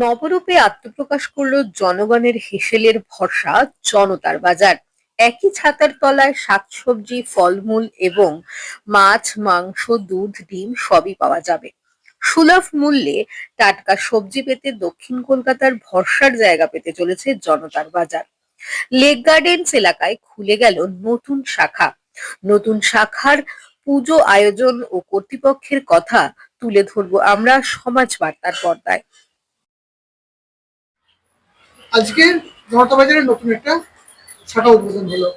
নবরূপে আত্মপ্রকাশ করল জনগণের হেসেলের ভরসা জনতার বাজার। একই ছাতার তলায় শাকসবজি ফলমূল এবং মাছ, মাংস, দুধ, ডিম সবই পাওয়া যাবে। সুলভ মূল্যে টাটকা সবজি পেতে দক্ষিণ কলকাতার ভরসার জায়গা পেতে চলেছে জনতার বাজার। লেক গার্ডেন্স এলাকায় খুলে গেল নতুন শাখা। নতুন শাখার পুজো আয়োজন ও কর্তৃপক্ষের কথা তুলে ধরবো আমরা সমাজ বার্তার পর্দায়। আজকে জনতা বাজারের নতুন একটা শাখা উদ্বোধন হলো।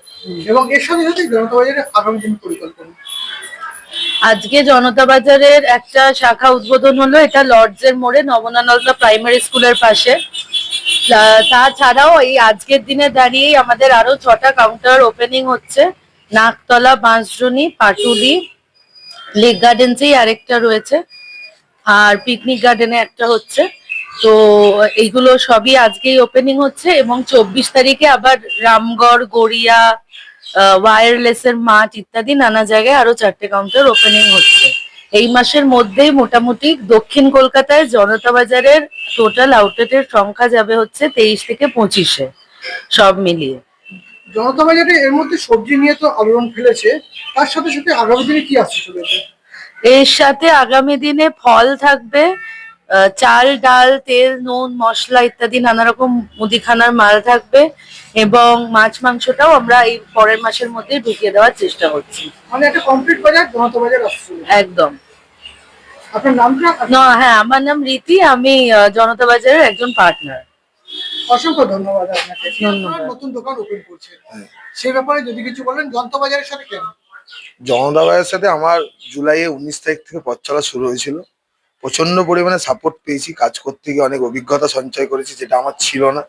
এবং এর সাথে সাথে জনতা বাজারের আগামী দিন পরিকল্পনা। আজকে জনতা বাজারের একটা শাখা উদ্বোধন হলো, এটা লর্ডসের মোড়ে নবনানন্দা প্রাইমারি স্কুলের পাশে। তাছাড়াও এই আজকের দিনে দাঁড়িয়েই আমাদের আরও ছটা কাউন্টার ওপেনিং হচ্ছে। নাকতলা বাঁশজনি পাটুলি, লেক গার্ডেন্সেই আরেকটা রয়েছে। আর পিকনিক গার্ডেনে একটা হচ্ছে। তো এইগুলো সবই আজকেই ওপেনিং হচ্ছে এবং চব্বিশ তারিখে আবার রামগড় গড়িয়া ওয়্যারলেস এর মাঠ ইত্যাদি নানা জায়গায় আরও চারটে কাউন্টার ওপেনিং হচ্ছে। এই মাসের মধ্যেই মোটামুটি দক্ষিণ কলকাতায় জনতা বাজারের টোটাল আউটলেটের সংখ্যা যাবে হচ্ছে তেইশ থেকে পঁচিশে সব মিলিয়ে। জনতা বাজারে এর মধ্যে সবজি নিয়ে তো আলোড়ন ফেলেছে তার সাথে সাথে আগামী দিনে কি আসছে চলেছে এর সাথে আগামী দিনে ফল থাকবে চাল ডাল তেল নুন মশলা ইত্যাদি নানা রকম মুদিখানার মাল থাকবে এবং মাছ মাংসটাও আমরা এই পরের মাসের মধ্যে ঢুকিয়ে দেওয়ার চেষ্টা করছি। মানে একটা কমপ্লিট বাজার জনতা বাজার একদম। আপনার নামটা না হ্যাঁ আমার নাম রীতি আমি আহ, জনতা বাজারের একজন পার্টনার অসংখ্য ধন্যবাদ আপনাকে। নতুন দোকান ওপেন করছে সেই ব্যাপারে যদি কিছু বলেন জনতা বাজারের সাথে কেন? জনতা ভাইয়ের সাথে আমার জুলাইয়ে উনিশ তারিখ থেকে পথ চলা শুরু হয়েছিল। প্রচণ্ড পরিমাণে সাপোর্ট পেয়েছি। কাজ করতে গিয়ে অনেক অভিজ্ঞতা সঞ্চয় করেছি, যেটা আমার ছিল না।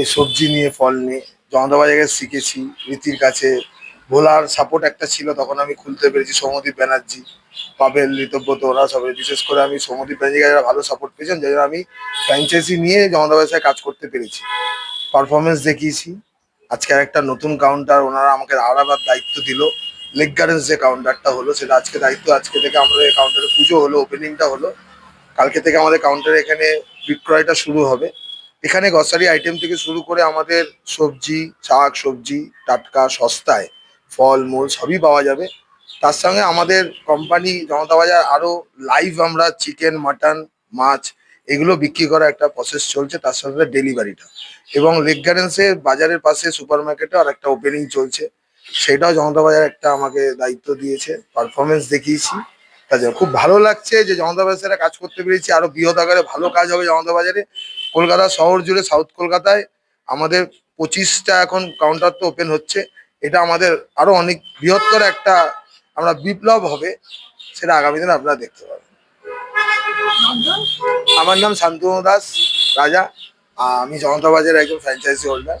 এই সবজি নিয়ে, ফল নিয়ে জনতা বাজারে শিখেছি, রীতির কাছে ভোলার সাপোর্ট একটা ছিল, তখন আমি খুলতে পেরেছি সৌমদীপ ব্যানার্জি পাবেল ঋতব্রত ওরা সবাই বিশেষ করে আমি সৌমদীপ ব্যানার্জি কাছে ভালো সাপোর্ট পেয়েছেন, যাই আমি ফ্র্যাঞ্চাইজি নিয়ে জনতা বাজারে কাজ করতে পেরেছি। পারফরমেন্স দেখিয়েছি। আজকে একটা নতুন কাউন্টার ওনারা আমাকে আরাবার দায়িত্ব দিল। লেক গার্ডেন্স যে কাউন্টারটা হলো, সেটা আজকে দায়িত্ব, আজকে থেকে আমাদের এই কাউন্টারে পুজো হলো ওপেনিংটা হলো। কালকে থেকে আমাদের কাউন্টারে এখানে বিক্রয়টা শুরু হবে। এখানে গ্রসারি আইটেম থেকে শুরু করে আমাদের সবজি, শাক সবজি, টাটকা, সস্তায় ফল, মূল সবই পাওয়া যাবে। তার সঙ্গে আমাদের কোম্পানি জনতা বাজার, আরও লাইভ আমরা চিকেন মাটন মাছ, এগুলো বিক্রি করা একটা প্রসেস চলছে, তার সাথে ডেলিভারিটা এবং লেক গার্ডেন্সের বাজারের পাশে সুপার মার্কেটে আর একটা ওপেনিং চলছে। সেটাও জনতা বাজার একটা আমাকে দায়িত্ব দিয়েছে পারফরমেন্স দেখিয়েছি। কাজে খুব ভালো লাগছে যে জনতা বাজারে কাজ করতে পেরেছি, আরও বৃহৎ আকারে ভালো কাজ হবে জনতা বাজারে। কলকাতা শহর জুড়ে সাউথ কলকাতায় আমাদের পঁচিশটা এখন কাউন্টার তো ওপেন হচ্ছে। এটা আমাদের আরও অনেক বৃহত্তর একটা আমরা বিপ্লব হবে, সেটা আগামী দিনে আপনারা দেখতে পাবেন। আমার নাম শান্তনু দাস, রাজা। আমি জনতা বাজারের একজন ফ্র্যাঞ্চাইজি হোল্ডার।